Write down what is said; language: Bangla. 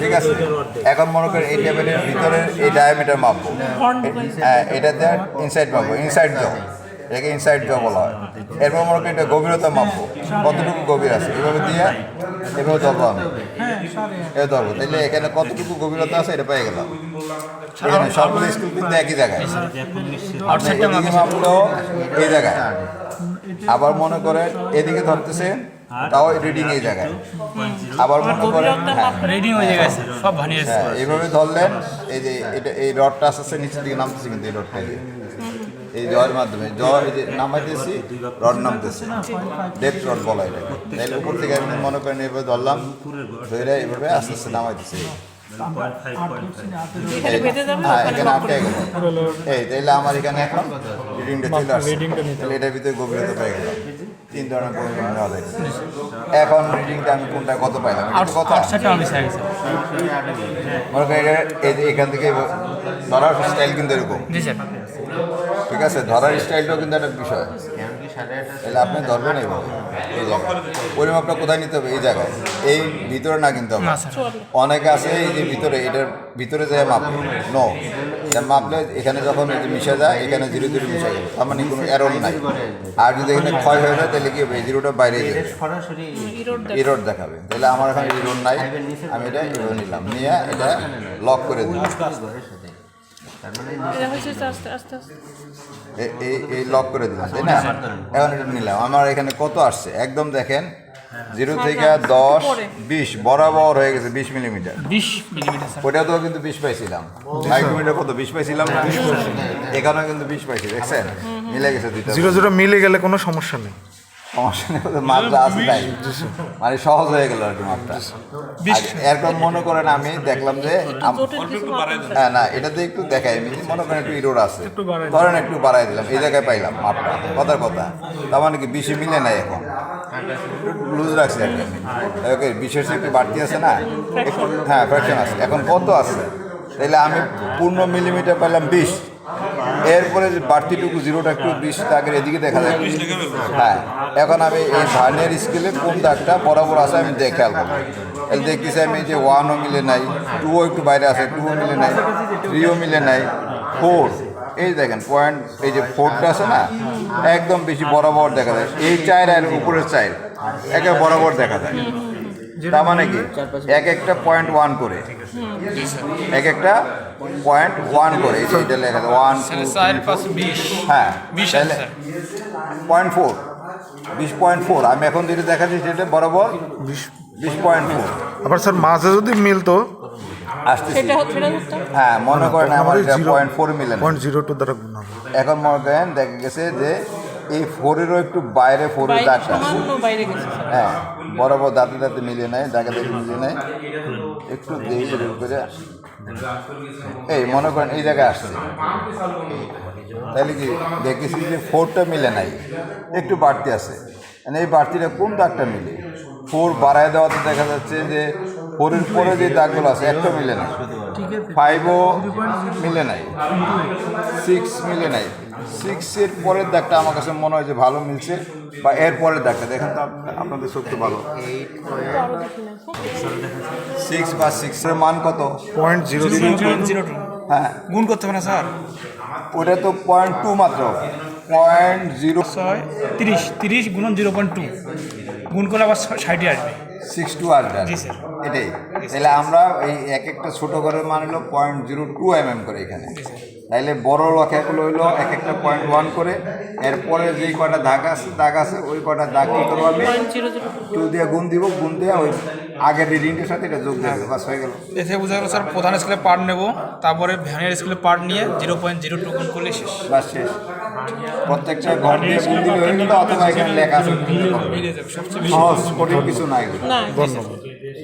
ঠিক আছে। এখন মনে করেন এই টেবিলের ভিতরের এই ডায়ামিটার হ্যাঁ এটাতে ইনসাইড মাপবো ইনসাইড জ এটাকে ইনসাইড জ বলা হয়। এরপর মনে করেন এটা গভীরতা মাপবো। কতটুকু গভীর আছে? এভাবে দিয়ে এভাবে ধরবো আমি। এভাবে ধরবো। তাহলে এখানে কতটুকু গভীরতা আছে এটা পেয়ে গেলাম। এখানে সবগুলো স্কুল কিন্তু একই জায়গায়। মাপলো এই জায়গায়। আবার মনে করেন এদিকে ধরতেছে তাও রিডিং এই জায়গায়। আবার মনে করেন রেডিং হয়ে। গেছে সব ভানিয়ে হ্যাঁ এইভাবে ধরলেন এই যে এটা এই রডটা আস্তে আস্তে নিচের দিকে নামতেছে কিন্তু এই রডটা এই। জয়ের মাধ্যমে জয় এই যে নামাইতেছি রড নামতেছে। ডেপথ রড বলা এটা তাইলে উপর থেকে আমি মনে করেন এইভাবে ধরলাম ধরে এইভাবে আস্তে আস্তে নামাইতেছি। হ্যাঁ এই তাইলে আমার এখানে এখন রিডিংটা চলে আসছে। তাহলে এটার ভিতরে গভীরতা পেয়ে গেল তিন ধরনের নেওয়া এখন রিডিংটা আমি কোনটা কত পাইলাম? কথা। মনে করেন এখান থেকে ধরার স্টাইল কিন্তু এরকম। জি স্যার। ঠিক আছে ধরার স্টাইলটাও কিন্তু একটা বিষয়। তাহলে আপনি ধরবেন এইভাবে এই জায়গায়। পরিমাপটা কোথায় নিতে হবে? এই জায়গায়। এই ভিতরে না কিন্তু স্যার। অনেকে আছে এই যে ভিতরে এটার ভিতরে যায় মাপবে নো মাপলে এখানে যখন মিশে যায় এখানে জিরো জিরো মিশে যাবে তার মানে কোনো এরর নাই। আর যদি এখানে ক্ষয় হয়ে যায় তাহলে কি হবে? এই জিরোটা বাইরে যাবে। ইরোড দেখাবে। তাহলে আমার এখানে ইরোড নাই। আমি এটা নিলাম। নিয়ে এটা লক করে দিলাম। এই এই লক করে দিলাম তাই না? এখন এটা নিলাম। আমার এখানে কত আসছে? একদম দেখেন জিরো থেকে দশ বিশ বরাবর হয়ে গেছে বিশ মিলিমিটার বিশ মিলিমিটার ওটা তো কিন্তু বিশ পাইছিলাম। মাইক্রোমিটার কত? বিশ পাইছিলাম না? এখানেও কিন্তু বিশ পাইছি দেখছেন? মিলে গেছে দুইটা। জিরো জিরো মিলে গেলে কোনো সমস্যা নেই। সমস্যা নেই মাপটা আছে তাই মানে সহজ হয়ে গেল আর কি মাপটা এরকম মনে করেন আমি দেখলাম যে। হ্যাঁ না এটাতে একটু দেখাই। আমি মনে করেন একটু ইরোড আছে। ধরেন একটু বাড়াই দিলাম। এই জায়গায় পাইলাম মাপটা কথার কথা। তার মানে কি বিশে মিলে নাই এখন। লুজ রাখছি আর কি ওকে বিশের চেয়ে একটু বাড়তি আছে না? একটু হ্যাঁ ফ্র্যাকশন আছে। এখন কত আছে? তাহলে আমি পূর্ণ মিলিমিটার পাইলাম বিশ। এরপরে যে বাড়তিটুকু জিরোটা একটু বিশ দাগের এদিকে দেখা যায়। হ্যাঁ এখন আমি এই ভার্নিয়ার স্কেলে কোন দাগটা বরাবর আছে আমি দেখে এই দেখতেছি আমি যে ওয়ানও মিলে নাই টুও একটু বাইরে আছে টুও মিলে নাই থ্রিও মিলে নাই ফোর। এই দেখেন পয়েন্ট এই যে ফোরটা আছে না একদম বেশি বরাবর দেখা যায়। এই চায়ের আর উপরের চায়ের একে বরাবর দেখা যায়। তার মানে কি? এক একটা পয়েন্ট ওয়ান করে। এক একটা পয়েন্ট ওয়ান করে। এই যে এটা লেখা ওয়ান বিশ। হ্যাঁ তাহলে পয়েন্ট ফোর বিশ পয়েন্ট ফোর আমি এখন যেটা দেখাচ্ছি সেটা বরাবর বিশ বিশ পয়েন্ট ফোর আবার স্যার মাঝে যদি মিলতো? আসতেছি। হ্যাঁ মনে করেন আমার পয়েন্ট ফোর মিলে পয়েন্ট জিরো টু দ্বারা এখন মনে করেন দেখা গেছে যে এই ফোরেরও একটু বাইরে ফোরের দাগটা। হ্যাঁ বরাবর দাঁতে দাঁতে মিলে নেয় দাগে দাঁতে মিলে নেয়। একটু দেরি করে এই মনে করেন এই জায়গায় আসছে। তাহলে কি দেখেছি যে ফোরটা মিলে নাই একটু বাড়তি আছে। মানে এই বাড়তিটা কোন দাগটা মিলে? ফোর বাড়ায় দেওয়াতে দেখা যাচ্ছে যে ফোরের পরে যে দাগগুলো আছে একটা মিলে না ফাইভও মিলে নাই। সিক্স মিলে নাই। সিক্সের পরের দাগটা আমার কাছে মনে হয় যে ভালো মিলছে বা এর পরের দাগটা দেখেন তো আপ- আপনাদের সত্যি ভালো। সিক্স বা সিক্সের মান কত? পয়েন্ট জিরো জিরো টু হ্যাঁ। গুণ করতে হবে না স্যার? ওটা তো পয়েন্ট টু মাত্র। পয়েন্ট জিরো ছয় তিরিশ তিরিশ গুণন জিরো পয়েন্ট টু গুণ করলে আবার ষাটই আসবে। সিক্স টু আসবে। আর জি, স্যার। এটাই। তাহলে আমরা এই এক একটা ছোট ঘরের মান হলো point zero two M M করে এখানে। তাইলে বড় লক্ষ্যগুলো হলো এক একটা পয়েন্ট ওয়ান করে। এরপরে যেই কটা দাগ আছে দাগ আছে ওই কটা দাগ কী করব আমি? টু দিয়ে গুণ দিব গুণ দিয়ে ওই আগের রিডিংটার সাথে এটা যোগ দিয়ে দেবো, বাস হয়ে গেল। এ থেকে বোঝা গেল স্যার প্রধান স্কেলে পার্ট নেব তারপরে ভ্যানের স্কেলে পার্ট নিয়ে জিরো পয়েন্ট জিরো টু গুণ করলে শেষ। বাস শেষ। প্রত্যেকটা ঘর দিয়ে গুণ দিলে হয়ে গেল অথবা এখানে লেখা আছে। সবচেয়ে সহজ কঠিন কিছু নাই। না